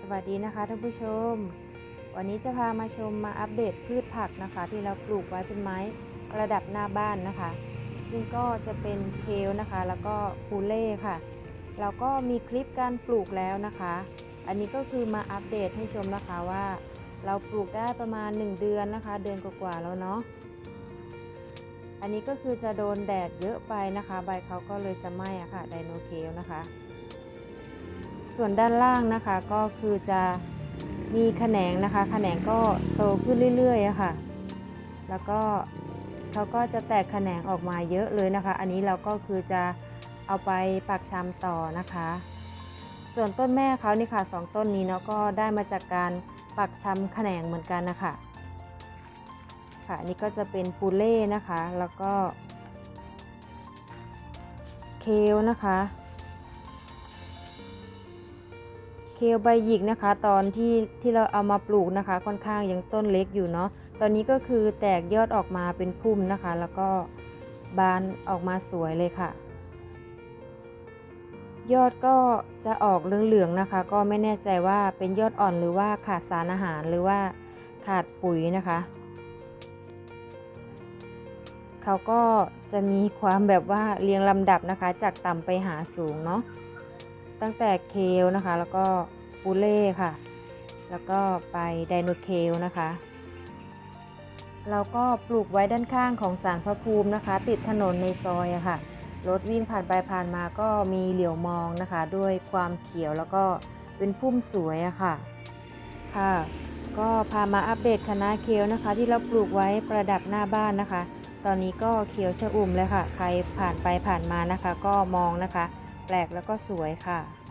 สวัสดีนะคะท่านผู้ชม วันนี้จะพามาชมมาอัปเดตพืชผักนะคะ ที่เราปลูกไว้เป็นไม้ระดับหน้าบ้านนะคะ ซึ่งก็จะเป็นเคลนะคะ แล้วก็ปูเล่ค่ะ เราก็มีคลิปการปลูกแล้วนะคะ อันนี้ก็คือมาอัปเดตให้ชมนะคะว่า เราปลูกได้ประมาณ 1 เดือนนะคะ เดือนกว่าๆแล้วเนาะอันนี้ก็คือจะโดนแดดเยอะไปนะคะ ใบเขาก็เลยจะไหม้อะค่ะไดโนเคลนะคะ ส่วนด้านล่างนะคะก็คือจะมีแขนงนะคะ แขนงก็โตขึ้นเรื่อยๆะค่ะ แล้วก็เขาก็จะแตกแขนงออกมาเยอะเลยนะคะ อันนี้เราก็คือจะเอาไปปักชำต่อนะคะ ส่วนต้นแม่เขานี่ค่ะสองต้นนี้เนาะก็ได้มาจากการปักชำแขนงเหมือนกันนะคะค่ะอันนี่ก็จะเป็นปูเล่นะคะ แล้วก็เคลนะคะ เคลใบหยิกนะคะ ตอนที่ที่เราเอามาปลูกนะคะ ค่อนข้างยังต้นเล็กอยู่เนาะตอนนี้ก็คือแตกยอดออกมาเป็นพุ่มนะคะ แล้วก็บานออกมาสวยเลยค่ะ ยอดก็จะออกเหลืองๆนะคะ ก็ไม่แน่ใจว่าเป็นยอดอ่อนหรือว่าขาดสารอาหารหรือว่าขาดปุ๋ยนะคะ เขาก็จะมีความแบบว่าเรียงลำดับนะคะ จากต่ำไปหาสูงเนาะ ตั้งแต่เคลนะคะ แล้วก็ปูเล่ค่ะ แล้วก็ไปไดโนเคลนะคะ เราก็ปลูกไว้ด้านข้างของสารพระภูมินะคะ ติดถนนในซอยอะค่ะรถวิ่งผ่านไปผ่านมาก็มีเหลียวมองนะคะ ด้วยความเขียวแล้วก็เป็นพุ่มสวยอะค่ะค่ะ ก็พามาอัปเดตคณะเคลนะคะ ที่เราปลูกไว้ประดับหน้าบ้านนะคะ ตอนนี้ก็เขียวชอุ่มเลยค่ะ ใครผ่านไปผ่านมานะคะ ก็มองนะคะ ปลกแล้วก็สวยค่ะ